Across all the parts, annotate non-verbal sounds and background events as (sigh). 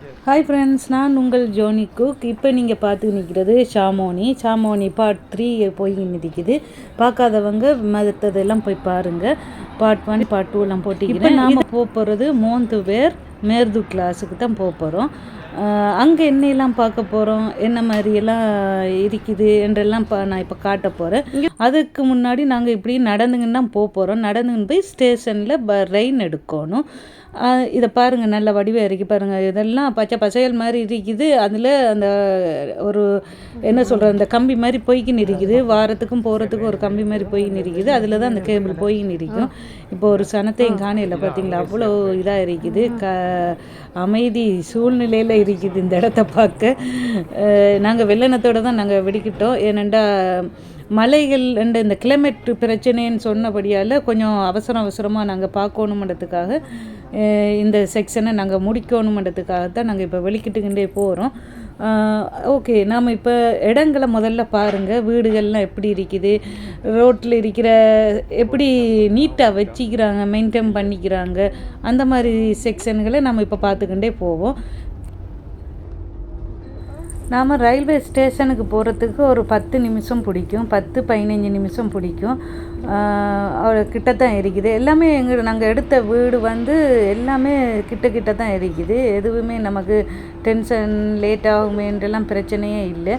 Hi friends நான் உங்கள் ஜோனி cook. இப்போ நீங்கள் பார்த்து நிற்கிறது சாமோனி சாமோனி பார்ட் த்ரீ போய் நிற்கிது பார்க்காதவங்க மதத்ததெல்லாம் போய் பாருங்கள் பார்ட் ஒன் பார்ட் டூ எல்லாம் போட்டிக்கிறேன் நாம் போக போகிறது மோந்து பேர் மேர்து கிளாஸுக்கு தான் போக போகிறோம் அங்கே என்னெல்லாம் பார்க்க போகிறோம் என்ன மாதிரியெல்லாம் இருக்குது என்றெல்லாம் பா நான் இப்போ காட்ட போகிறேன் அதுக்கு முன்னாடி நாங்கள் இப்படி நடந்துங்கன்னு தான் போக போகிறோம் நடந்துங்கன்னு போய் ஸ்டேஷனில் ப ரெயின் எடுக்கணும். இதை பாருங்கள் நல்ல வடிவாக இறக்கி பாருங்கள் இதெல்லாம் பச்சை பசையல் மாதிரி இருக்குது. அதில் அந்த ஒரு என்ன சொல்கிறது அந்த கம்பி மாதிரி போய்க்கின்னு இருக்குது. வாரத்துக்கும் போகிறதுக்கும் ஒரு கம்பி மாதிரி போய்க்கின்னு இருக்குது. அதில் தான் அந்த கேபிள் போய்க்கின்னு இருக்கும். இப்போ ஒரு சனத்தையும் காணையில் பார்த்தீங்களா? அவ்வளோ இதாக இருக்குது. க அமைதி சூழ்நிலையில் இருக்குது இந்த இடத்த பார்க்க. நாங்கள் வெள்ளனத்தோடு தான் நாங்கள் வெடிக்கிட்டோம். ஏனெண்டா மலைகள் என்ற இந்த கிளைமேட் பிரச்சனைன்னு சொன்னபடியால் கொஞ்சம் அவசரம் அவசரமாக நாங்கள் பார்க்கணுமன்றதுக்காக இந்த செக்ஷனை நாங்கள் முடிக்கணுமன்றதுக்காக தான் நாங்கள் இப்போ வெளிக்கிட்டுக்கிட்டே போகிறோம் ஓகே நாம் இப்போ இடங்களை முதல்ல பாருங்கள் வீடுகள்லாம் எப்படி இருக்குது? ரோட்டில் இருக்கிற எப்படி நீட்டாக வச்சிக்கிறாங்க மெயின்டைன் பண்ணிக்கிறாங்க? அந்த மாதிரி செக்ஷன்களை நம்ம இப்போ பார்த்துக்கிட்டே போவோம். நாம் ரயில்வே ஸ்டேஷனுக்கு போகிறதுக்கு ஒரு பத்து நிமிஷம் பிடிக்கும். பத்து பதினஞ்சு நிமிஷம் பிடிக்கும். கிட்ட தான் இருக்குது. எல்லாமே எங்கள் நாங்கள் எடுத்த வீடு வந்து எல்லாமே கிட்ட கிட்ட தான் இருக்குது. எதுவுமே நமக்கு டென்ஷன் லேட் ஆகுமேன்றெல்லாம் பிரச்சனையே இல்லை.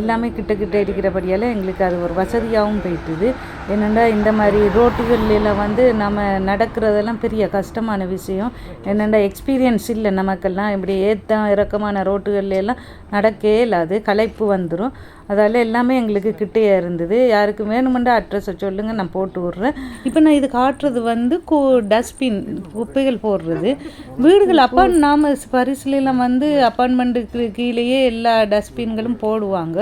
எல்லாமே கிட்ட கிட்ட இருக்கிறபடியால் எங்களுக்கு அது ஒரு வசதியாகவும் போயிட்டுது. என்னென்னா இந்த மாதிரி ரோட்டுகளில் வந்து நம்ம நடக்கிறதெல்லாம் பெரிய கஷ்டமான விஷயம். என்னென்னா எக்ஸ்பீரியன்ஸ் இல்லை நமக்கெல்லாம். இப்படி ஏற்ற இறக்கமான ரோட்டுகள்லாம் நடக்கவே இல்லாது களைப்பு வந்துடும் அதால் எல்லாமே எங்களுக்கு கிட்டேயே இருந்தது. யாருக்கு வேணுமெண்டா அட்ரஸை சொல்லுங்கள் நான் போட்டு விட்றேன். இப்போ நான் இது காட்டுறது வந்து கோ டஸ்ட்பின் குப்பைகள் போடுறது. வீடுகள் அப்பா நாம் பரிசுலாம் வந்து அப்பார்ட்மெண்ட்டுக்கு கீழேயே எல்லா டஸ்ட்பின்களும் போடுவாங்க.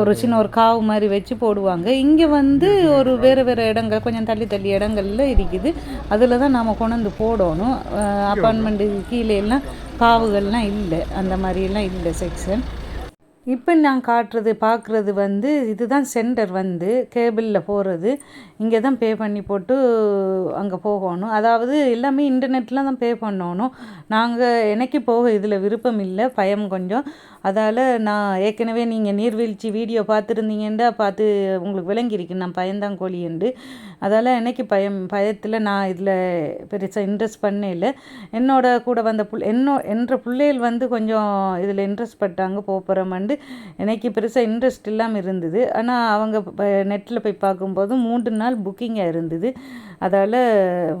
ஒரு சின்ன ஒரு காவு மாதிரி வச்சு போடுவாங்க. இங்கே வந்து ஒரு வேறு வேறு இடங்கள் கொஞ்சம் தள்ளி தள்ளி இடங்கள்ல இருக்குது. அதில் தான் நாம் கொண்டு போடணும். அப்பார்ட்மெண்ட்டுக்கு கீழே எல்லாம் காவுகள்லாம் இல்லை. அந்த மாதிரிலாம் இல்லை செக்ஷன் இப்போ நான் காட்டுறது பார்க்குறது வந்து இதுதான் சென்டர் வந்து கேபிளில் போகிறது இங்கே தான் பே பண்ணி போட்டு அங்கே போகணும். அதாவது எல்லாமே இன்டர்நெட்டில் தான் பே பண்ணணும். நாங்கள் எனக்கு போக இதில் விருப்பம் இல்லை பயம் கொஞ்சம். அதால் நான் ஏற்கனவே நீங்கள் நீர்வீழ்ச்சி வீடியோ பார்த்துருந்தீங்கன்னா பார்த்து உங்களுக்கு விளங்கியிருக்கு. நான் பயந்தான் கோழி என்று. அதால் எனக்கு பயம் பயத்தில் நான் இதில் பெருசாக இன்ட்ரெஸ்ட் பண்ணல என்னோட கூட வந்த புள் என்னோ என்ற பிள்ளைகள் வந்து கொஞ்சம் இதில் இன்ட்ரெஸ்ட் பட்டாங்க போகிறோமண்டு எனக்கு பெருசாக இன்ட்ரெஸ்ட் இல்லாமல் இருந்தது. ஆனால் அவங்க நெட்டில் போய் பார்க்கும்போது மூன்று நாள் நாள் புக்கிங்காக இருந்தது. அதால்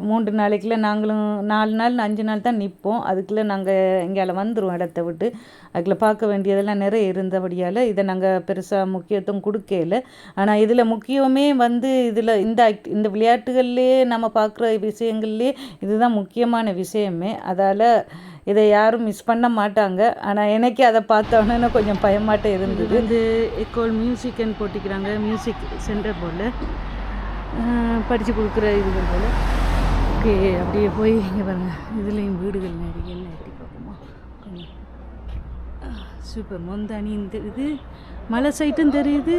மூன்று நாளைக்குள்ள நாங்களும் நாலு நாள் அஞ்சு நாள் தான் நிற்போம் அதுக்குள்ளே நாங்கள் எங்கேயால வந்துடுவோம் இடத்த விட்டு. அதுக்குள்ள பார்க்க வேண்டியதெல்லாம் நிறைய இருந்தபடியால் இதை நாங்கள் பெருசாக முக்கியத்துவம் கொடுக்கல. ஆனால் இதில் முக்கியமே வந்து இதில் இந்த இந்த விளையாட்டுகள்லேயே நம்ம பார்க்குற விஷயங்கள்லேயே இதுதான் முக்கியமான விஷயமே. அதால் இதை யாரும் மிஸ் பண்ண மாட்டாங்க. ஆனால் எனக்கு அதை பார்த்தோன்னு கொஞ்சம் பயமாட்டம் இருந்தது. இது எக்கோல் மியூசிக்னு போட்டிக்கிறாங்க மியூசிக் சென்டர் போல். படித்து கொடுக்குற இது போல் ஓகே அப்படியே போய் இங்கே பாருங்கள் இதுலேயும் வீடுகள் நிறைய எல்லாம் எட்டி பார்ப்போமா? கொஞ்சம். சூப்பர் மொந்தானி இந்த இது. மலை சைட்டும் தெரியுது.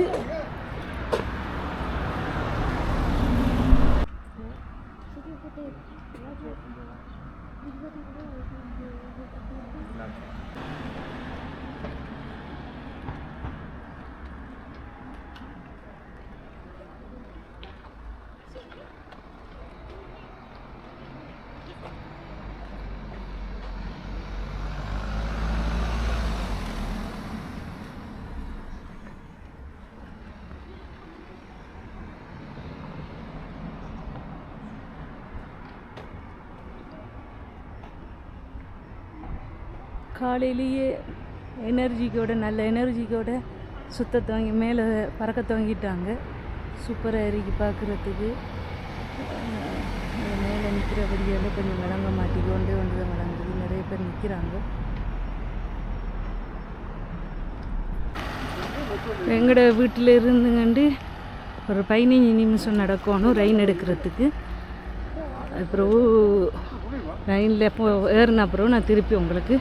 காலையிலேயே எனர்ஜிக்கோட நல்ல எனர்ஜிக்கோட சுத்த துவங்கி மேலே பறக்க துவங்கிட்டாங்க. சூப்பராக இறக்கி பார்க்குறதுக்கு மேலே நிற்கிறபடியால் கொஞ்சம் விளங்க மாட்டிக்கொண்டு ஒன்று தான் விளங்குது நிறைய பேர் நிற்கிறாங்க எங்களோட வீட்டில் இருந்துங்கண்டு ஒரு பதினஞ்சு நிமிஷம் நடக்கணும் ரெயின் எடுக்கிறதுக்கு. அப்புறம் ரயினில் போ ஏறின அப்புறம் நான் திருப்பி உங்களுக்கு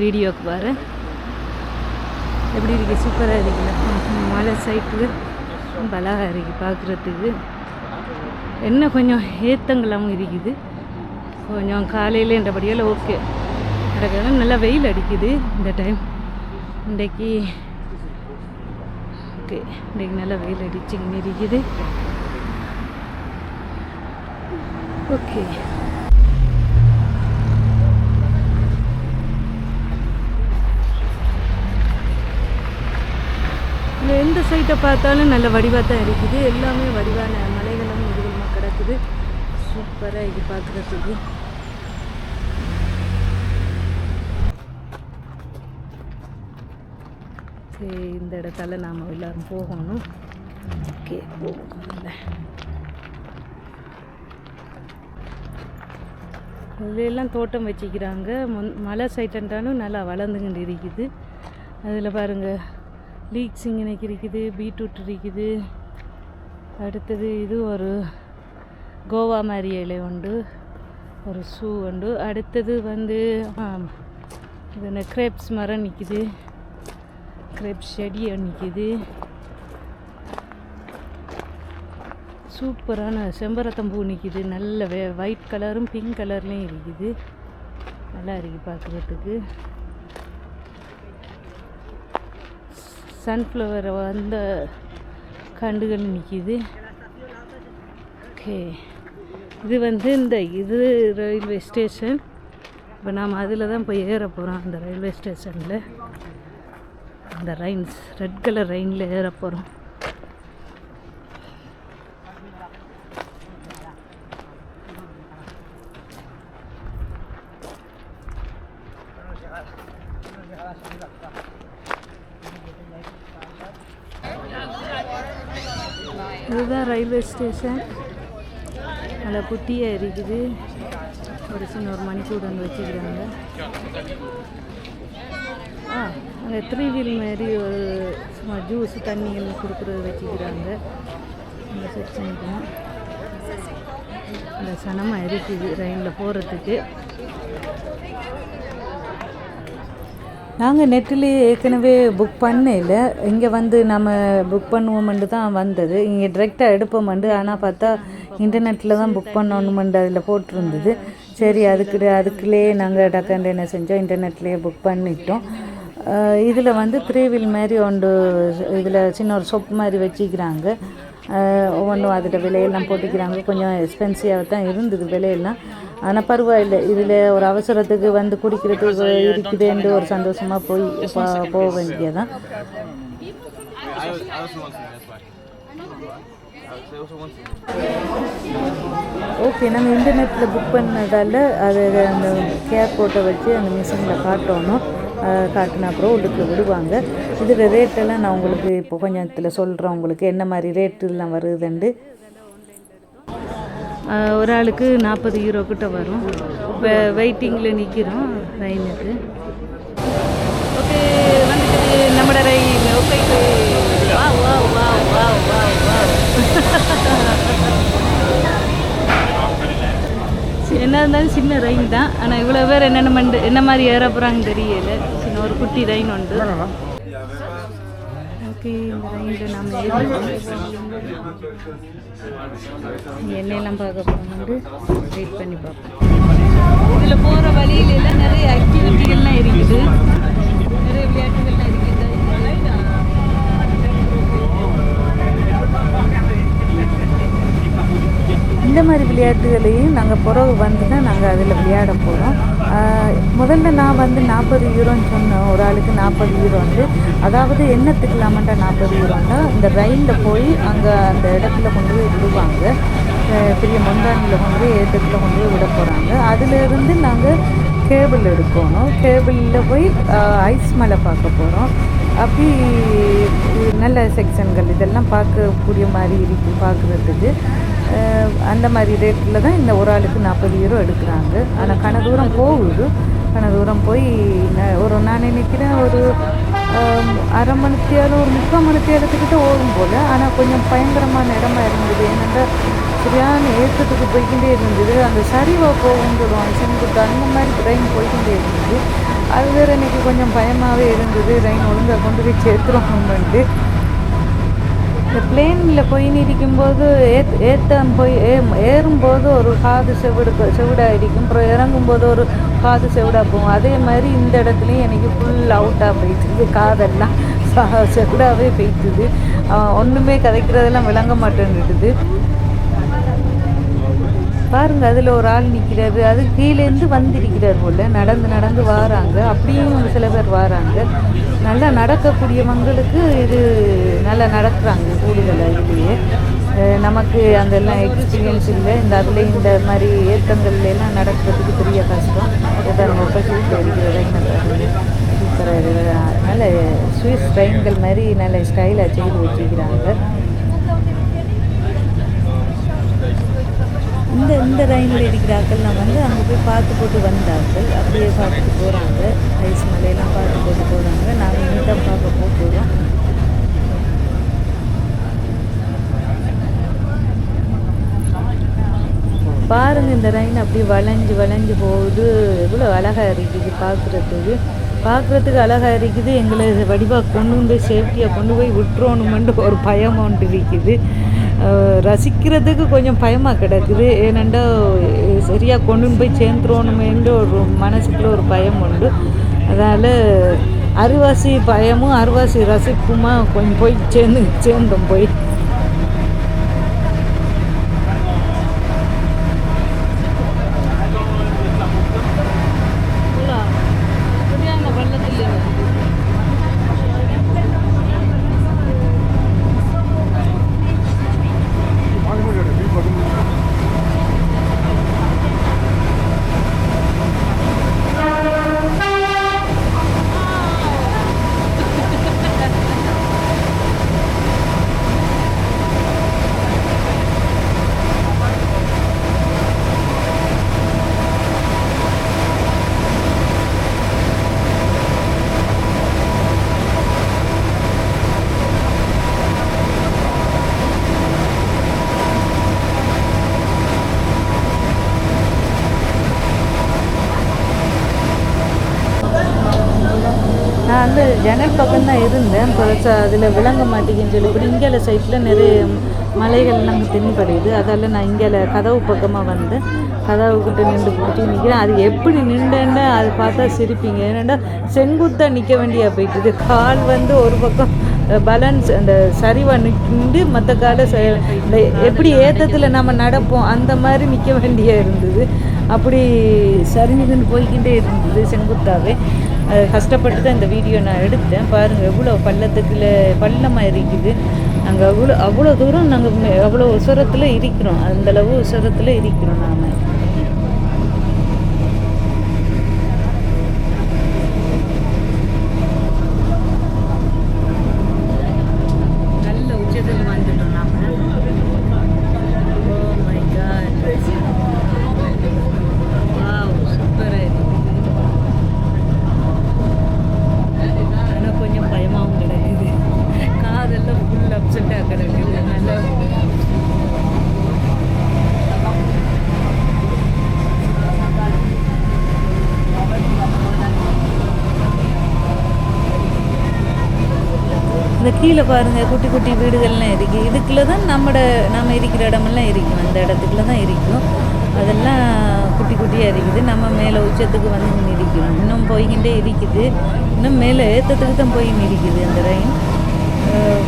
வீடியோக்கு பாரு. எப்படி இருக்கு? சூப்பராக இருக்குல்ல மலை சைட்டு ரொம்ப அழகாக இருக்கு பார்க்குறதுக்கு என்ன கொஞ்சம் ஏத்தங்களாகவும் இருக்குது. கொஞ்சம் காலையில் என்றபடியால் ஓகே கிடக்கலாம் நல்லா வெயில் அடிக்குது இந்த டைம் இன்றைக்கி ஓகே இன்றைக்கி நல்லா வெயில் அடிச்சுக்கின்னு இருக்குது. ஓகே எந்த சைட்டை பார்த்தாலும் நல்ல வடிவாக தான் இருக்குது. எல்லாமே வடிவான மலைகளும் இதுகளுமாக கிடக்குது. சூப்பராக இது பார்க்குறதுக்கு. சரி இந்த இடத்தால நாம் எல்லாரும் போகணும். ஓகே போகணும் எல்லாம் தோட்டம் வச்சுக்கிறாங்க. முன் மலை சைட்டன்றாலும் நல்லா வளர்ந்துக்கிட்டு இருக்குது. அதில் பாருங்கள் லீக் இங்கே இருக்குது பீட்ரூட் இருக்குது அடுத்தது இது ஒரு கோவா மாதிரி இலை உண்டு ஒரு ஷூ உண்டு. அடுத்தது வந்து இது கிரேப்ஸ் மரம் நிற்கிது. கிரேப்ஸ் செடி நிற்கிது. சூப்பரான செம்பரத்தம்பூ நிற்கிது. நல்ல வே ஒயிட் கலரும் பிங்க் கலர்லேயும் இருக்குது. நல்லா இருக்குது பார்க்குறதுக்கு. சன்ஃப்ளவர் வந்த கண்டுகள் நிற்கிது ஓகே இது வந்து இந்த இது ரயில்வே ஸ்டேஷன் இப்போ நாம் அதில் தான் போய் ஏற போகிறோம் அந்த ரயில்வே ஸ்டேஷனில் அந்த ரைன்ஸ் ரெட் கலர் ரைனில் ஏற போகிறோம் இதுதான் ரயில்வே ஸ்டேஷன். நல்லா குட்டியாக இருக்குது ஒரு சின்ன ஒரு மணிக்கூடன் வச்சுக்கிறாங்க. ஆ அங்கே த்ரீ வீல் மாரி ஒரு சும்மா ஜூஸ் தண்ணிகள் கொடுக்குறது வச்சுக்கிறாங்க. இந்த செக்ஷனுக்கு இந்த சனமாக இருக்குது ரயிலில் போகிறதுக்கு நாங்கள் நெட்டிலே ஏற்கனவே புக் பண்ணல. இங்கே வந்து நம்ம புக் பண்ணுவோமெண்டு தான் வந்தது. இங்கே டிரெக்டாக எடுப்போமெண்டு. ஆனால் பார்த்தா இன்டர்நெட்டில் தான் புக் பண்ணணுமெண்டு அதில் போட்டிருந்தது. சரி அதுக்கு அதுக்குள்ளே நாங்கள் டக்காண்டு என்ன செஞ்சோம்? இன்டர்நெட்லேயே புக் பண்ணிட்டோம். இதில் வந்து த்ரீ மாதிரி ஒன்று இதில் சின்ன ஒரு சொப்பு மாதிரி வச்சுக்கிறாங்க. ஒவ்வொன்றும் அதில் விலையெல்லாம் போட்டுக்கிறாங்க. கொஞ்சம் எக்ஸ்பென்சிவாக தான் இருந்தது விலையெல்லாம். ஆனால் பரவாயில்லை. இதில் ஒரு அவசரத்துக்கு வந்து குடிக்கிறதுக்கு இருக்குதுன்ற ஒரு சந்தோஷமாக போய் போக வேண்டியதான் ஓகே நம்ம இன்டர்நெட்டில் புக் பண்ணதால் அது அந்த கேப் போட்டை வச்சு அந்த மிஷினில் காட்டணும் காட்டின அப்புறம் உள்ளுக்கு விடுவாங்க. இதில் ரேட்டெல்லாம் நான் உங்களுக்கு இப்போ கொஞ்சத்தில் சொல்கிறேன் உங்களுக்கு என்ன மாதிரி ரேட்டுலாம் வருதுண்டு ஒரு ஆளுக்கு நாற்பது யூரோ கிட்ட வரும். இப்போ வெயிட்டிங்கில் நிற்கிறோம் ட்ரெயினுக்கு ஓகே வந்துட்டு நம்மட ரயில் ஓகே வா வா வா வா வா வா. (laughs) என்ன இருந்தாலும் சின்ன ரயின் தான். ஆனால் இவ்வளோ பேர் என்னென்ன மண்டு என்ன மாதிரி ஏற போகிறாங்கன்னு தெரியல. சின்ன ஒரு குட்டி ரயின் உண்டு. ஓகே இந்த ரயினில் நாம் என்ன என்னெல்லாம் பார்க்க போகணுண்டு வெயிட் பண்ணி பார்ப்போம். இதில் போகிற வழியில எல்லாம் நிறைய ஆக்டிவிட்டிகள்லாம் இருக்குது. நிறைய விளையாட்டுகள்லாம் இருக்குது இந்த மாதிரி விளையாட்டுகளையும் நாங்கள் பிறகு வந்து தான் நாங்கள் அதில் விளையாட போகிறோம் முதல்ல நான் வந்து நாற்பது யூரோன்னு சொன்னேன் ஒரு ஆளுக்கு நாற்பது யூரோண்டு அதாவது என்னத்துக்கலாமட்டா நாற்பது யூரோன்னா இந்த ரயிலில் போய் அங்கே அந்த இடத்துல கொண்டு போய் விடுவாங்க. பெரிய மொண்டானில் கொண்டு போய் ஏற்றத்தில் கொண்டு போய் விட போகிறாங்க அதிலிருந்து நாங்கள் கேபிள் எடுக்கணும். கேபிளில் போய் ஐஸ் மலை பார்க்க போகிறோம் அப்படி நல்ல செக்ஷன்கள் இதெல்லாம் பார்க்கக்கூடிய மாதிரி இருக்கும் பார்க்குறதுக்கு. அந்த மாதிரி ரேட்டில் தான் இந்த ஒரு ஆளுக்கு நாற்பது யூரோ எடுக்கிறாங்க. ஆனால் கன தூரம் போகுது. கன தூரம் போய் ஒரு நான் நினைக்கிறேன் ஒரு அரை மணித்தியாலும் ஒரு முக்கால் மணித்தியாலத்துக்கிட்ட ஓடும் போல். ஆனால் கொஞ்சம் பயங்கரமான இடமா இருந்தது. என்னென்னா சரியான ஏற்றத்துக்கு போய்கிட்டே இருந்தது. அந்த சரிவாக போகும் சொல்லுவாங்க செங்குத்து அந்த மாதிரி ட்ரெயின் போய்கிட்டே இருந்தது. அது வேறு எனக்கு கொஞ்சம் பயமாகவே இருந்தது. ட்ரெயின் ஒழுங்காக கொண்டு போய் சேர்த்துருவோம்ட்டு இந்த பிளேனில் போய் நிற்கும்போது ஏத் ஏத்தம் போய் ஏ ஏறும்போது ஒரு காது செவிடு செவிடாக இருக்கும் அப்புறம் இறங்கும்போது ஒரு காது செவிடாக போகும். அதே மாதிரி இந்த இடத்துலையும் எனக்கு ஃபுல் அவுட்டாக போயிடுச்சு காதெல்லாம் செவிடாகவே செவிடாவே போயிட்டுது ஒன்றுமே கதைக்கிறதெல்லாம் விளங்க மாட்டேன்னுட்டுது. பாருங்க அதில் ஒரு ஆள் நிற்கிறாரு அது கீழேருந்து வந்திருக்கிறார் போல. நடந்து நடந்து வாராங்க. அப்படியும் சில பேர் வாராங்க. நல்லா நடக்கக்கூடியவங்களுக்கு இது நல்லா நடக்கிறாங்க கூடுதலாக இதுலேயே. நமக்கு அதெல்லாம் எக்ஸ்பீரியன்ஸ் இல்லை. இந்த அதில் இந்த மாதிரி ஏத்தங்கள்ல நடக்கிறதுக்கு பெரிய கஷ்டம். இதை நம்ம சூப்பர் இருக்கிறத சூப்பராக நல்ல சுவிஸ் ட்ரெயின்கள் மாதிரி நல்ல ஸ்டைலாக செய்து வச்சுக்கிறாங்க லைனில் இருக்கிறார்கள் நான் வந்து அங்கே போய் பார்த்து போட்டு வந்தார்கள். அப்படியே பார்த்துட்டு போகிறாங்க ஐஸ் மலையெல்லாம் பார்த்து போட்டு போகிறாங்க நாங்கள் இனி தான் பார்க்க போக போகிறோம் பாருங்க இந்த ரைன் அப்படியே வளைஞ்சு வளைஞ்சு போகுது. எவ்வளோ அழகாக இருக்குது பார்க்குறதுக்கு. பார்க்குறதுக்கு அழகாக இருக்குது. எங்களை வடிவாக கொண்டு போய் சேஃப்டியாக கொண்டு போய் விட்டுறோணுமென்ட்டு ஒரு பயம் ஒன்று இருக்குது. ரசிக்கிறதுக்கு கொஞ்சம் பயமாக கிடக்குது. ஏனெண்டா சரியாக கொண்டு போய் சேர்ந்துருவோணுமேன்ற ஒரு மனசுக்குள்ள ஒரு பயம் உண்டு. அதனால் அருவாசி பயமும் அருவாசி ரசிப்புமா கொஞ்சம் போய் சேர்ந்து சேர்ந்தோம் போய் நான் வந்து ஜன்னல் பக்கம் தான் இருந்தேன் அதில் விளங்க மாட்டேங்குன்னு சொல்லி இப்படி இங்கேல சைட்டில் நிறைய மலைகள்லாம் தென்படுது. அதால் நான் இங்கேல கதவு பக்கமாக வந்து கதவுக்கிட்ட நின்று பிடிச்சி நிற்கிறேன் அது எப்படி நின்றேன்னு அது பார்த்தா சிரிப்பீங்க. ஏன்னாண்டா செங்குத்தாக நிற்க வேண்டியா போயிட்டுது கால் வந்து ஒரு பக்கம் பேலன்ஸ் அந்த சரிவாக நின்று மற்ற காலை இந்த எப்படி ஏத்தத்தில் நம்ம நடப்போம் அந்த மாதிரி நிற்க வேண்டியா இருந்தது. அப்படி சரிஞ்சுக்கின்னு போய்க்கிட்டே இருந்தது செங்குத்தாவே. கஷ்டப்பட்டு தான் இந்த வீடியோ நான் எடுத்தேன். பாருங்கள் எவ்வளோ பள்ளத்துக்குள்ளே பள்ளமாக இருக்குது நாங்கள் அவ்வளோ அவ்வளோ தூரம் நாங்கள் அவ்வளோ உசரத்தில் இருக்கிறோம். அந்தளவு உசரத்தில் இருக்கிறோம் நாங்கள் நல்ல உச்சத்தில் வந்துட்டோம் நாம் ஓ மை காட் வாவ் சூப்பராக இருக்குது ஆனால் கொஞ்சம் பயமாகவும் கிடக்குது காதெல்லாம் ஃபுல் அப்செட்டாக கிடக்குது நல்லா இந்த கீழே பாருங்கள் குட்டி குட்டி வீடுகள்லாம் இருக்குது இதுக்குள்ள தான் நம்மட நம்ம இருக்கிற இடமெல்லாம் இருக்கும் அந்த இடத்துக்குள்ள தான் இருக்கும் அதெல்லாம் குட்டி குட்டியாக இருக்குது. நம்ம மேலே உச்சத்துக்கு வந்து இருக்கிறோம் இன்னும் போய்கிட்டே இருக்குது. இன்னும் மேலே ஏற்றத்துக்கு தான் போய் நிற்கிது அந்த ரயின்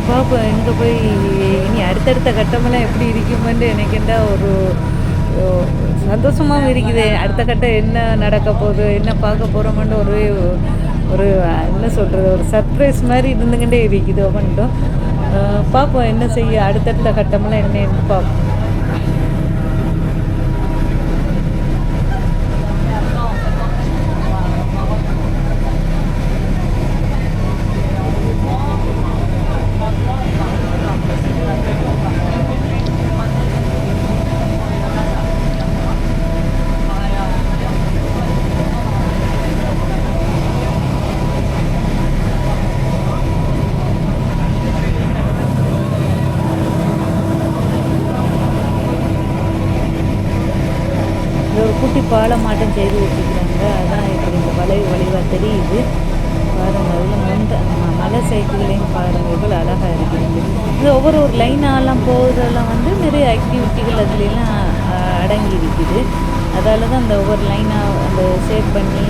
பார்ப்போம் எங்கே போய் இனி அடுத்தடுத்த கட்டமெல்லாம் எப்படி இருக்குமென்று எனக்குண்டா ஒரு சந்தோஷமாகவும் இருக்குது. அடுத்த கட்டம் என்ன நடக்க போகுது என்ன பார்க்க போகிறோமென்று ஒரு ஒரு என்ன சொல்கிறது ஒரு சர்ப்ரைஸ் மாதிரி இருந்துக்கிட்டே இருக்குது. ஒவ்வொன்றும் பார்ப்போம் என்ன செய்ய அடுத்தடுத்த கட்டமெல்லாம் என்னன்னு பார்ப்போம் இது ஒரு குட்டி பாலம் மாட்டம் செய்து வச்சுக்கிறாங்க அதான் இப்படி இந்த வளைவு வளைவாக தெரியுது பாருங்கள் அதில் முந்த ம- மலை சைட்டுகளையும் பாருங்கள் எவ்வளோ அழகாக இருக்குது இது ஒவ்வொரு ஒரு லைனாலாம் போகிறதெல்லாம் வந்து நிறைய ஆக்டிவிட்டிகள் அதுலெல்லாம் அஹ், அடங்கி இருக்குது அதால தான் அந்த ஒவ்வொரு லைனாக அந்த சேவ் பண்ணி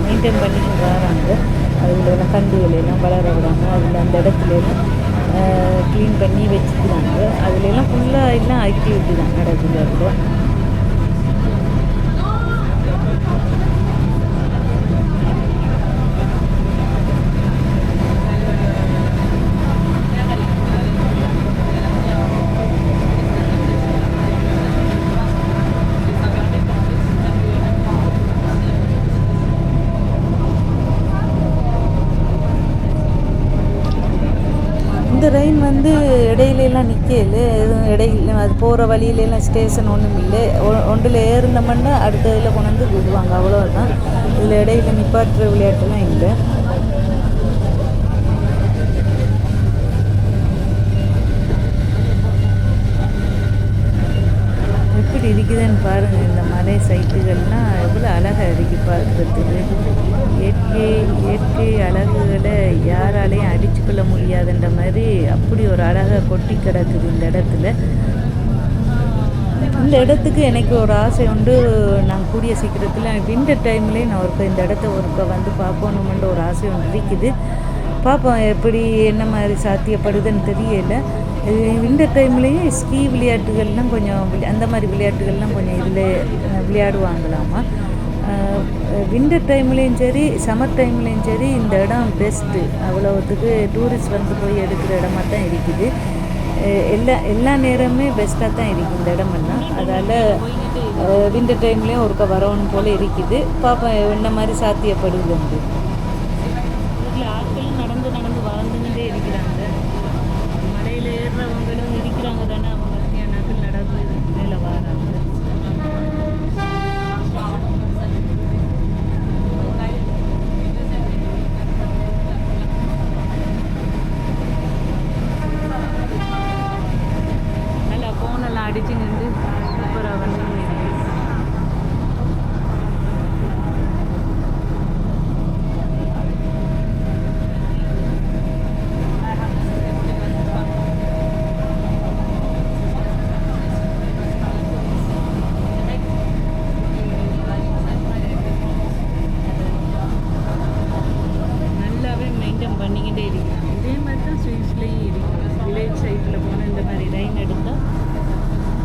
மெயின்டைன் பண்ணி வராங்க கண்டுகளெல்லாம் வளர விடாங்க அதில் அந்த இடத்துல எல்லாம் க்ளீன் பண்ணி வச்சுக்கிறாங்க. அதுலலாம் எல்லாம் ஃபுல்லாக எல்லாம் ஆக்டிவிட்டி தான் நடக்குது அதில். இடையில நிற்கல எதுவும் இடையில அது போகிற வழியில எல்லாம் ஸ்டேஷன் ஒன்றும் இல்லை. ஒ- ஒன்றில் ஏறினோம்னா அடுத்ததில் கொண்டு வந்து விடுவாங்க அவ்வளோதான் இதில் இடையில நிப்பாட்டுற விளையாட்டுலாம் இல்லை. எப்படி இருக்குதுன்னு பாருங்கள் இந்த மலை சைட்டுகள்லாம் எவ்வளோ அழகாக இருக்குது பார்க்குறதுக்கு. இயற்கை இயற்கை அழகுகளை யாராலையும் அடிச்சுக்கொள்ள முடியாதுன்ற மாதிரி அப்படி ஒரு அழகாக கொட்டி கிடக்குது இந்த இடத்துல. இந்த இடத்துக்கு எனக்கு ஒரு ஆசை உண்டு. நான் கூடிய சீக்கிரத்தில் விண்டர் டைம்லேயே நான் ஒருக்க இந்த இடத்த ஒருக்க வந்து பார்க்கணுமென்ற ஒரு ஆசை ஒன்று இருக்குது. பார்ப்போம் எப்படி என்ன மாதிரி சாத்தியப்படுதுன்னு தெரியல. விண்டர் டைம்லேயும் ஸ்கீ விளையாட்டுகள்லாம் கொஞ்சம் அந்த மாதிரி விளையாட்டுகள்லாம் கொஞ்சம் இதில் விளையாடுவாங்களாமா? விண்டர் டைம்லேயும் சரி சம்மர் டைம்லேயும் சரி இந்த இடம் பெஸ்ட்டு அவ்வளோத்துக்கு டூரிஸ்ட் வந்து போய் எடுக்கிற இடமா தான் இருக்குது. எல்லா எல்லா நேரமுமே பெஸ்ட்டாக தான் இருக்குது இந்த இடமெல்லாம். அதால் விண்டர் டைம்லேயும் ஒருக்க வரணும் போல் இருக்குது. பாப்பா என்ன மாதிரி சாத்தியப்படுது வந்து இதில் நடந்து நடந்து வாழ்ந்துகிட்டே இருக்கிறாங்க. பேர்லாம் அவங்க இருக்கிறாங்க தானே அவங்க நடக்குது நடந்து மேலே வராங்க நல்லா ஃபோனெல்லாம் அடிச்சு நின்று சூப்பராக வந்து நல்லாவே மெயின்டைன் பண்ணிக்கிட்டே இருக்கிறாங்க இதே மாதிரி தான் ஸ்வீட்ஸ்லேயும் இருக்குது வில்லேஜ் சைட்டில் போனால் இந்த மாதிரி லைன் எடுத்தால்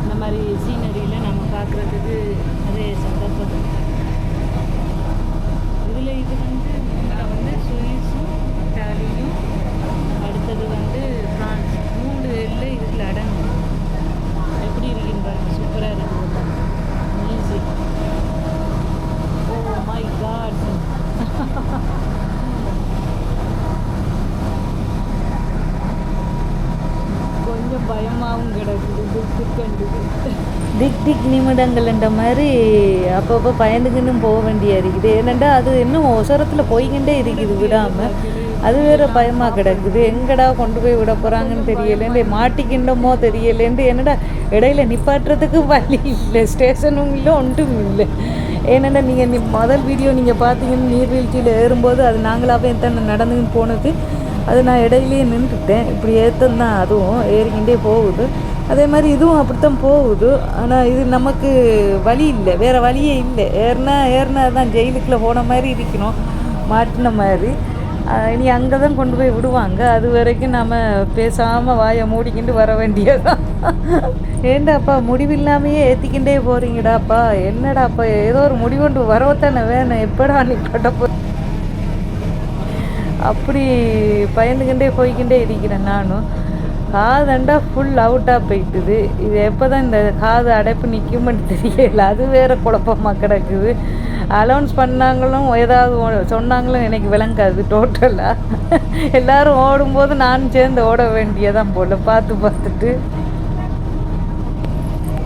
இந்த மாதிரி சீனரியில் நம்ம பார்க்குறதுக்கு அதே சந்தர்ப்பம் இதில் இது வந்து இதில் வந்து சுவிஸும் இட்டாலியும் அடுத்தது வந்து ஃப்ரான்ஸ் மூணு எல்லை இதில் அடங்கும் எப்படி இருக்குன்னு பாருங்க சூப்பராக இருக்குது மியூசிக் ஓ மை காட் கொஞ்சம் பயமாகவும் கிடக்குது திக் கண்டுது திக் திக் நிமிடங்கள்ன்ற மாதிரி அப்பப்போ பயந்துக்கின்னு போக வேண்டியா இருக்குது. ஏனெண்டா அது இன்னும் ஒசரத்தில் போய்கிட்டே இருக்குது விடாமல் அது வேற பயமாக கிடக்குது. எங்கடா கொண்டு போய் விட போகிறாங்கன்னு தெரியலேண்டு மாட்டிக்கிண்டோமோ தெரியலேண்டு என்னடா இடையில நிப்பாட்டுறதுக்கு வழி இல்லை ஸ்டேஷனும் இல்லை ஒன்றும் இல்லை. ஏன்னா நீங்கள் நீ முதல் வீடியோ நீங்கள் பார்த்தீங்கன்னு நீர்வீழ்ச்சியில் ஏறும்போது அது நாங்களாகவே தான் நடந்துன்னு போனது. அது நான் இடையிலேயே நின்றுட்டேன். இப்படி ஏற்றம் தான் அதுவும் ஏறிக்கிட்டே போகுது. அதே மாதிரி இதுவும் அப்படித்தான் போகுது. ஆனால் இது நமக்கு வழி இல்லை. வேறு வழியே இல்லை. ஏறினா ஏறினா தான் ஜெயிலுக்குள்ளே போன மாதிரி இருக்கணும். மாட்டின மாதிரி. இனி அங்கே தான் கொண்டு போய் விடுவாங்க. அது வரைக்கும் நாம் பேசாமல் வாயை மூடிக்கிண்டு வர வேண்டியதான் ஏண்டாப்பா முடிவில்லாமையே ஏற்றிக்கிண்டே போகிறீங்கடாப்பா என்னடாப்பா ஏதோ ஒரு முடிவொன்று வரவத்தானே வேணும். எப்படா நீ பட்ட போ அப்படி பயந்துக்கிண்டே போய்கிண்டே இருக்கிறேன் நானும். காதண்டா ஃபுல் அவுட்டாக போயிட்டுது. இது எப்போ தான் இந்த காது அடைப்பு நிற்குமென்னு தெரியல. அது வேற குழப்பமாக கிடக்குது. அலௌன்ஸ் பண்ணாங்களும் ஏதாவது சொன்னாங்களும் எனக்கு விளங்காது டோட்டலாக எல்லாரும் ஓடும்போது நானும் சேர்ந்து ஓட வேண்டியதான் போல். பார்த்து பார்த்துட்டு.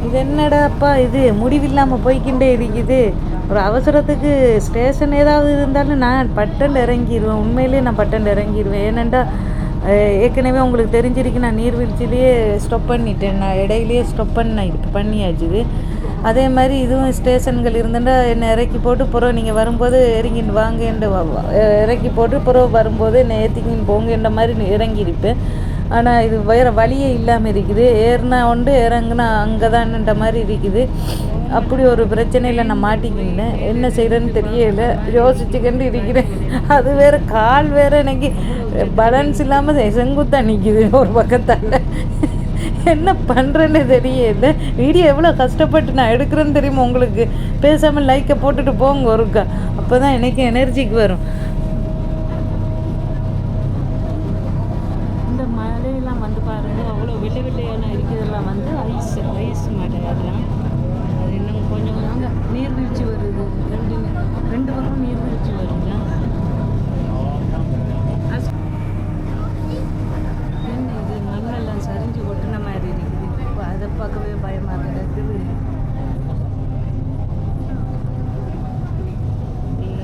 இது என்னடாப்பா இது? முடிவில்லாமல் போய்க்கிண்டே இருக்குது. ஒரு அவசரத்துக்கு ஸ்டேஷன் ஏதாவது இருந்தாலும் நான் பட்டன் இறங்கிடுவேன் உண்மையிலேயே நான் பட்டன் இறங்கிடுவேன் ஏனெண்டா ஏற்கனவே உங்களுக்கு தெரிஞ்சிருக்கு நான் நீர்வீழ்ச்சியிலேயே ஸ்டாப் பண்ணிட்டேன். நான் இடையிலேயே ஸ்டாப் பண்ண பண்ணியாச்சுது அதே மாதிரி இதுவும் ஸ்டேஷன்கள் இருந்துட்டா என்னை இறக்கி போட்டு புறம் நீங்கள் வரும்போது இறங்கின்னு வாங்கன்ற இறக்கி போட்டு புறம் வரும்போது என்னை ஏற்றிக்கின்னு போங்கன்ற மாதிரி இறங்கியிருப்பேன். ஆனால் இது வேறு வழியே இல்லாமல் இருக்குது. ஏறினா உண்டு இறங்குனா அங்கே தான்ன்ற மாதிரி இருக்குது. அப்படி ஒரு பிரச்சனையில் நான் மாட்டிக்கிட்டேன் என்ன செய்கிறேன்னு தெரியலை. யோசிச்சுக்கண்டு இருக்கிறேன். அது வேறு கால் வேறு எனக்கு பேலன்ஸ் இல்லாமல் செங்குத்தா நிற்கிது ஒரு பக்கத்தால். என்ன பண்ணுறேன்னு தெரியல. வீடியோ எவ்வளோ கஷ்டப்பட்டு நான் எடுக்கிறேன்னு தெரியுமா உங்களுக்கு? பேசாமல் லைக்கை போட்டுட்டு போங்க ஒருக்கா. அப்போ தான் எனக்கு எனர்ஜிக்கு வரும். இந்த மழையெல்லாம் வந்து பாருங்க அவ்வளோ வெள்ளை வெள்ளையான இருக்கிறதெல்லாம் வந்து ஐஸ் ஐஸ் மலை அதெல்லாம். அது இன்னும் கொஞ்சம் கொஞ்சம் நீர்வீழ்ச்சி வருது. ரெண்டு ரெண்டு பக்கம் நீர்வீழ்ச்சி வருது அஸ்- என்ன இது மண்ணெல்லாம் சரிஞ்சு ஒட்டுன மாதிரி இருக்குது இப்போ அதை பார்க்கவே பயமாக இருக்குது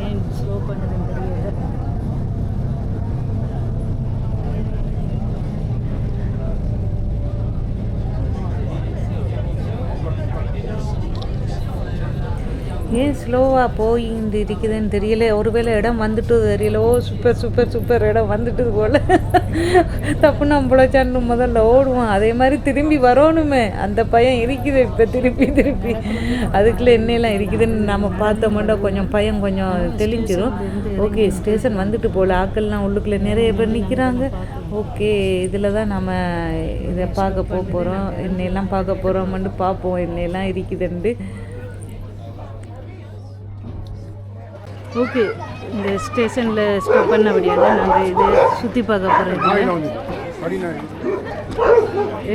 ஏன் ஸ்லோ பண்ணுதுன்னு தெரியல ஏன் ஸ்லோவாக போயின்னு இருக்குதுன்னு தெரியல. ஒருவேளை இடம் வந்துட்டு தெரியல. ஓ சூப்பர் சூப்பர் சூப்பர். இடம் வந்துட்டது போல். தப்பு நம்மளச்சான்னு முதல்ல ஓடுவோம் அதே மாதிரி திரும்பி வரணுமே. அந்த பயம் இருக்குது இப்போ திருப்பி திருப்பி. அதுக்குள்ளே என்னெல்லாம் இருக்குதுன்னு நம்ம பார்த்த மட்டும் கொஞ்சம் பயம் கொஞ்சம் தெளிஞ்சிடும் ஓகே ஸ்டேஷன் வந்துட்டு போகல ஆக்கள்லாம் உள்ளுக்குள்ளே நிறைய பேர் நிற்கிறாங்க ஓகே இதில் தான் நம்ம இதை பார்க்க போக போகிறோம் என்னையெல்லாம் பார்க்க போகிறோம்னு பார்ப்போம். என்னையெல்லாம் இருக்குதுன்ட்டு. ஓகே இந்த ஸ்டேஷனில் ஸ்டாப் பண்ணபடியால் நாங்கள் இது சுற்றி பார்க்க போகிறோம்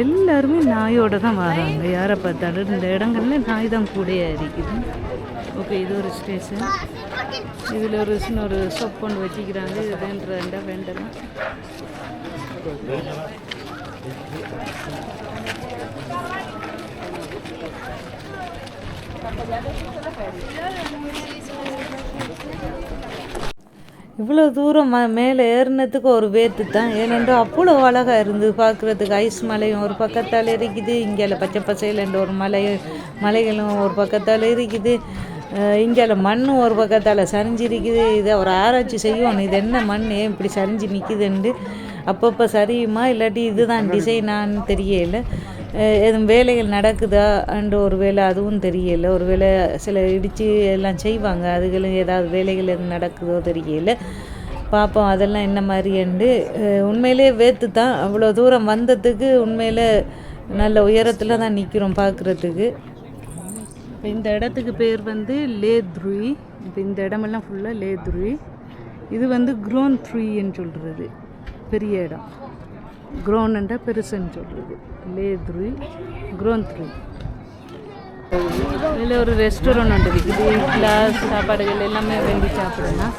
எல்லாருமே நாயோட தான் வராங்க. யாரை பார்த்தாலும் இந்த இடங்கள்ல நாய் தான் கூட இருக்குது ஓகே இது ஒரு ஸ்டேஷன். இதில் ஒரு சின்ன ஒரு ஸ்டாப் ஒன்று வச்சுக்கிறாங்க. இது வேண்டாம்? வேண்டலாம் இவ்வளோ தூரம் மேலே ஏறினதுக்கு ஒரு வேத்து தான். ஏனென்றால் அவ்வளோ அழகாக இருந்து பார்க்குறதுக்கு ஐஸ் மலையும் ஒரு பக்கத்தால் இருக்குது. இங்கே பச்சை பசையிலன்ற ஒரு மலை மலைகளும் ஒரு பக்கத்தால் இருக்குது. இங்கே மண்ணும் ஒரு பக்கத்தால் சரிஞ்சிருக்குது. இதை ஒரு ஆராய்ச்சி செய்யணும். இது என்ன மண்? ஏன் இப்படி சரிஞ்சு நிற்குதுன்ட்டு அப்பப்போ சரியுமா? இல்லாட்டி இதுதான் டிசைனான்னு தெரியல. எதுவும் வேலைகள் நடக்குதா? அண்டு ஒரு வேலை அதுவும் தெரியல. ஒரு வேலை சில இடித்து எல்லாம் செய்வாங்க. அதுகளும் ஏதாவது வேலைகள் எதுவும் நடக்குதோ தெரியல. பார்ப்போம் அதெல்லாம் என்ன மாதிரிண்டு உண்மையிலே வேத்து தான் அவ்வளோ தூரம் வந்ததுக்கு உண்மையில் நல்ல உயரத்தில் தான் நிற்கிறோம் பார்க்குறதுக்கு இப்போ இந்த இடத்துக்கு பேர் வந்து லே லேத்ருய். இப்போ இந்த இடமெல்லாம் ஃபுல்லாக லே லேத்ருய். இது வந்து குரோன் த்ரீன்னு சொல்கிறது பெரிய இடம். குரோன்ன்றா பெருசுன்னு சொல்கிறது லேத்ருய் குரோன் இதில் ஒரு ரெஸ்டாரண்ட் ஒன்று இருக்குது கிளாஸ் சாப்பாடுகள் எல்லாமே வேண்டி சாப்பிடலாம்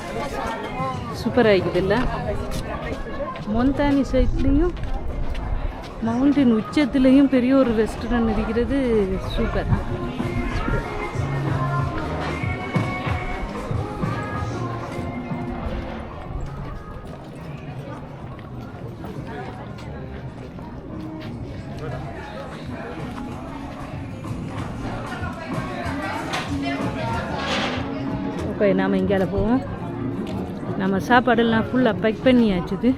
சூப்பராக இருக்குது இல்லை மொந்தானி சைட்லேயும் மவுண்டின் உச்சத்துலேயும் பெரிய ஒரு ரெஸ்டாரண்ட் இருக்கிறது சூப்பர் நாம் இங்கால போவோம். நம்ம சாப்பாடெல்லாம் ஃபுல்லாக பேக் பண்ணியாச்சுது.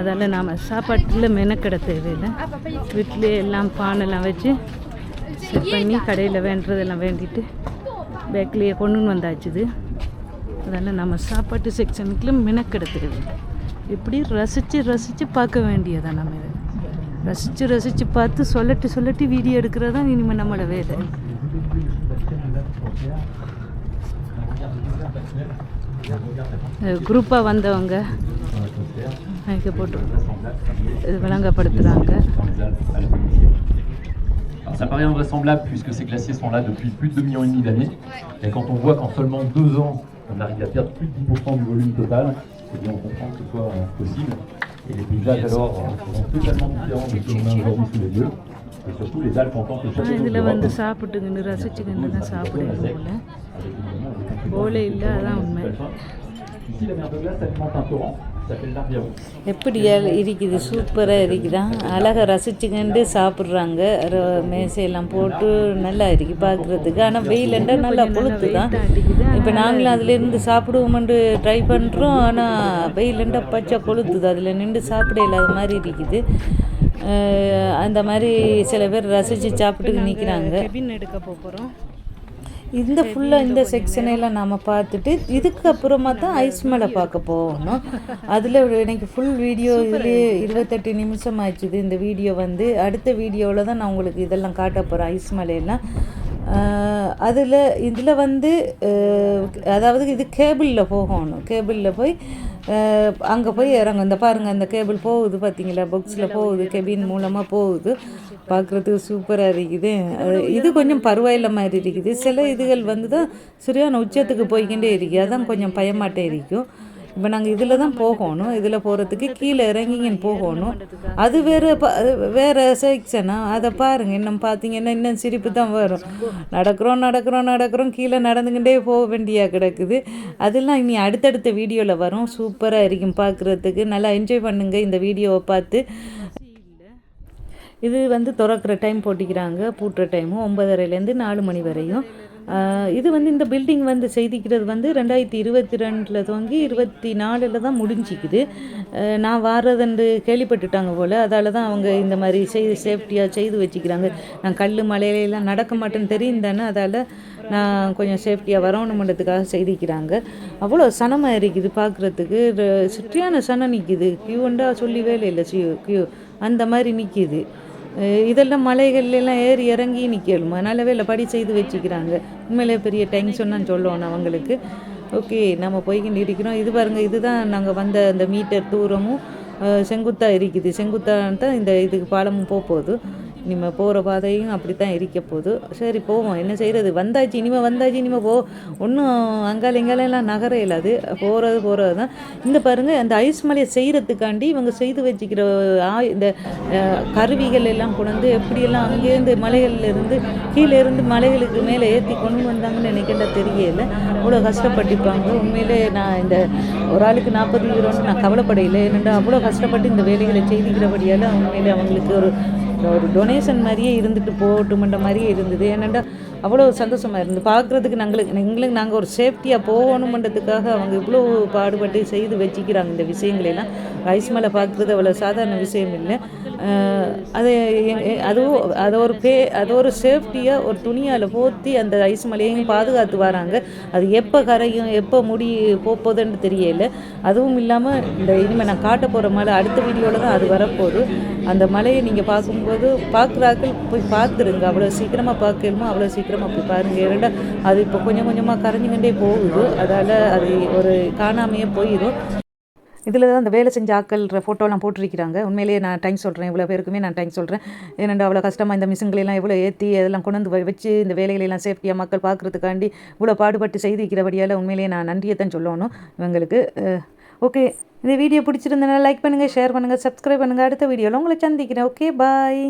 அதால் நாம் சாப்பாட்டில் மெனக்கெட தேவையில்லை. வீட்டிலே எல்லாம் பானெல்லாம் வச்சு செட் பண்ணி கடையில் வேண்டதெல்லாம் வேண்டிட்டு பேக்கிலேயே கொண்டு வந்தாச்சுது. அதனால் நம்ம சாப்பாட்டு செக்ஷனுக்குள்ள மெனக்கெட தேவையில்லை. இப்படி ரசித்து ரசித்து பார்க்க வேண்டியதான் நம்ம இதை? ரசித்து ரசித்து பார்த்து சொல்லட்டு சொல்லட்டு வீடியோ எடுக்கிறதான் இனிமேல் நம்மளோட வேலை. குரூப்பாக வந்தவங்க மைக்க போட்டு இது விளங்கப்படுத்துகிறாங்க Alors, ça paraît invraisemblable puisque ces glaciers sont là depuis plus de 2 millions et demi d'années. Et quand on voit qu'en seulement deux ans, on arrive à perdre plus de 10% du volume total, eh bien on comprend que ce soit euh, possible. Et les paysages alors euh, seront totalement différents de ce qu'on a aujourd'hui sous les yeux. Et surtout les Alpes en tant que château போல இல்லை அதான் உண்மை. எப்படி இருக்குது? சூப்பராக இருக்குதான் அழகாக ரசிச்சுக்கிண்டு சாப்பிட்றாங்க. மேசையெல்லாம் போட்டு நல்லா இருக்கு பார்க்குறதுக்கு ஆனால் வெயிலண்டா நல்லா கொளுத்து தான் இப்போ நாங்களும் அதுலேருந்து சாப்பிடுவோமென்று ட்ரை பண்ணுறோம் ஆனால் வெயிலண்டா பச்சை கொளுத்துது. அதில் நின்று சாப்பிட இல்லாத மாதிரி இருக்குது. அந்த மாதிரி சில பேர் ரசித்து சாப்பிட்டு நிற்கிறாங்க எடுக்க போகிறோம் இந்த ஃபுல்லாக இந்த செக்ஷனை எல்லாம் நாம் பார்த்துட்டு இதுக்கப்புறமா தான் ஐஸ் மலை பார்க்க போகணும். அதில் எனக்கு ஃபுல் வீடியோ இதுலேயே இருபத்தெட்டு நிமிஷம் ஆச்சுது இந்த வீடியோ வந்து. அடுத்த வீடியோவில் தான் நான் உங்களுக்கு இதெல்லாம் காட்ட போகிறேன் ஐஸ் மலையெல்லாம். அதில் இதில் வந்து அதாவது இது கேபிளில் போகணும். கேபிளில் போய் அங்கே போய் இறங்கும் இந்த பாருங்கள் அந்த கேபிள் போகுது பார்த்தீங்களா பாக்ஸில் போகுது கெபின் மூலமாக போகுது. பார்க்குறதுக்கு சூப்பராக இருக்குது. அது இது கொஞ்சம் பரவாயில்ல மாதிரி இருக்குது. சில இதுகள் வந்து தான் சரியான உச்சத்துக்கு போய்க்கிட்டே இருக்குது அதான் கொஞ்சம் பயமாட்டே இருக்கும் இப்போ நாங்கள் இதில் தான் போகணும். இதில் போகிறதுக்கு கீழே இறங்கிங்கன்னு போகணும். அது வேறு ப அது வேறு செக்ஷனா அதை பாருங்கள் இன்னும் பார்த்தீங்கன்னா இன்னும் சிரிப்பு தான் வரும். நடக்கிறோம் நடக்கிறோம் நடக்கிறோம். கீழே நடந்துக்கிட்டே போக வேண்டியா கிடக்குது. அதெல்லாம் இனி அடுத்தடுத்த வீடியோவில் வரும். சூப்பராக இருக்கும் பார்க்குறதுக்கு நல்லா என்ஜாய் பண்ணுங்கள் இந்த வீடியோவை பார்த்து. இது வந்து திறக்கிற டைம் போட்டிக்கிறாங்க. பூட்டுற டைமும் ஒன்பதரைலேருந்து நாலு மணி வரையும். இது வந்து இந்த பில்டிங் வந்து செய்திக்கிறது வந்து ரெண்டாயிரத்தி இருபத்தி ரெண்டில் துவங்கி இருபத்தி நாலில் தான் முடிஞ்சிக்குது. நான் வாரதுண்டு கேள்விப்பட்டுட்டாங்க போல். அதால் தான் அவங்க இந்த மாதிரி செய்து சேஃப்டியாக செய்து வச்சுக்கிறாங்க. நான் கல் மலையிலலாம் நடக்க மாட்டேன்னு தெரியும் தானே அதால் நான் கொஞ்சம் சேஃப்டியாக வரணுமன்றதுக்காக செய்திக்கிறாங்க. அவ்வளோ சனமாக இருக்குது பார்க்குறதுக்கு சுற்றியான சனம் நிற்கிது கியூண்டா சொல்லி வேலை இல்லை கியூ அந்த மாதிரி நிற்கிது இதெல்லாம் மலைகள்லாம் ஏறி இறங்கி நிற்கலும் நல்லவே இல்லை படி செய்து வச்சுக்கிறாங்க. உண்மையிலே பெரிய டென்ஷன் தான் சொல்லணும் அவங்களுக்கு. ஓகே நம்ம போய்கிட்டு இருக்கிறோம் இது பாருங்கள் இதுதான் நாங்கள் வந்த அந்த மீட்டர் தூரமும் செங்குத்தாக இருக்குது. செங்குத்தான் தான் இந்த இதுக்கு பாலமும் போக போகுது நம்ம போகிற பாதையும் அப்படி தான் இருக்க போகுது. சரி போவோம். என்ன செய்கிறது வந்தாச்சு. இனிமேல் வந்தாச்சு. இனிமேல் போ. ஒன்றும் அங்கால எங்காலெல்லாம் நகர இல்லாது போகிறது போகிறது தான் இந்த பாருங்கள் அந்த ஐஸ் மலையை செய்கிறதுக்காண்டி இவங்க செய்து வச்சுக்கிற ஆ- இந்த கருவிகள் எல்லாம் கொண்டு வந்து எப்படியெல்லாம் அங்கேருந்து மலைகள்லேருந்து கீழே இருந்து மலைகளுக்கு மேலே ஏற்றி கொண்டு வந்தாங்கன்னு நினைக்கின்ற தெரியல. அவ்வளோ கஷ்டப்பட்டுப்பாங்க உண்மையிலே நான் இந்த ஒரு ஆளுக்கு நாற்பது யூரோன்னு நான் கவலைப்படையில ஏன்னா அவ்வளோ கஷ்டப்பட்டு இந்த வேலைகளை செய்திக்கிறபடியால் உண்மையிலே அவங்களுக்கு ஒரு ஒரு டொனேஷன் மாதிரியே இருந்துட்டு போகட்டுமன்ற மாதிரியே இருந்தது. ஏன்னாண்டா அவ்வளோ சந்தோஷமாக இருந்து பார்க்குறதுக்கு நாங்களுக்கு எங்களுக்கு நாங்கள் ஒரு சேஃப்டியாக போகணுமன்றதுக்காக அவங்க இவ்வளோ பாடுபட்டு செய்து வச்சுக்கிறாங்க இந்த விஷயங்களெல்லாம். ஐஸ் மலை பார்க்குறது அவ்வளோ சாதாரண விஷயம் இல்லை. அது அதுவும் அதை ஒரு பே அதை ஒரு சேஃப்டியாக ஒரு துணியால் போற்றி அந்த ஐஸ் மலையையும் பாதுகாத்து வராங்க அது எப்போ கரையும் எப்போ முடி போக போகுதுன்னு தெரியல. அதுவும் இல்லாமல் இந்த இனிமேல் நான் காட்ட போகிற மலை அடுத்த வீடியோவில் தான் அது வரப்போகுது. அந்த மலையை நீங்கள் பார்க்கும்போது பார்க்குறாக்கள் போய் பார்த்துருங்க. அவ்வளோ சீக்கிரமாக பார்க்கணுமோ அவ்வளோ சீக்கிரமாக போய் பாருங்கள் ஏன்னா அது இப்போ கொஞ்சம் கொஞ்சமாக கரைஞ்சிக்கிட்டே போகுது. அதால் அது ஒரு காணாமையே போயிடும் இதில் தான் அந்த வேலை செஞ்ச ஆட்கள் ஃபோட்டோலாம் போட்டிருக்கிறாங்க. உண்மையிலேயே நான் டைம் சொல்கிறேன் இவ்வளோ பேருக்குமே நான் டைம் சொல்கிறேன் ஏனெண்டா அவ்வளோ கஷ்டமாக இந்த மிஷின்களெல்லாம் எவ்வளோ ஏற்றி அதெல்லாம் கொண்டு வந்து வச்சு இந்த வேலைகளெல்லாம் சேஃப்டியாக மக்கள் பார்க்குறதுக்காண்டி இவ்வளோ பாடுபட்டு செய்திருக்கிறபடியால் உண்மையிலேயே நான் நன்றியை தான் சொல்லணும் இவங்களுக்கு. ஓகே இந்த வீடியோ பிடிச்சிருந்தனால லைக் பண்ணுங்கள் ஷேர் பண்ணுங்கள் சப்ஸ்கிரைப் பண்ணுங்கள் அடுத்த வீடியோவில் உங்களை சந்திக்கிறேன். Okay bye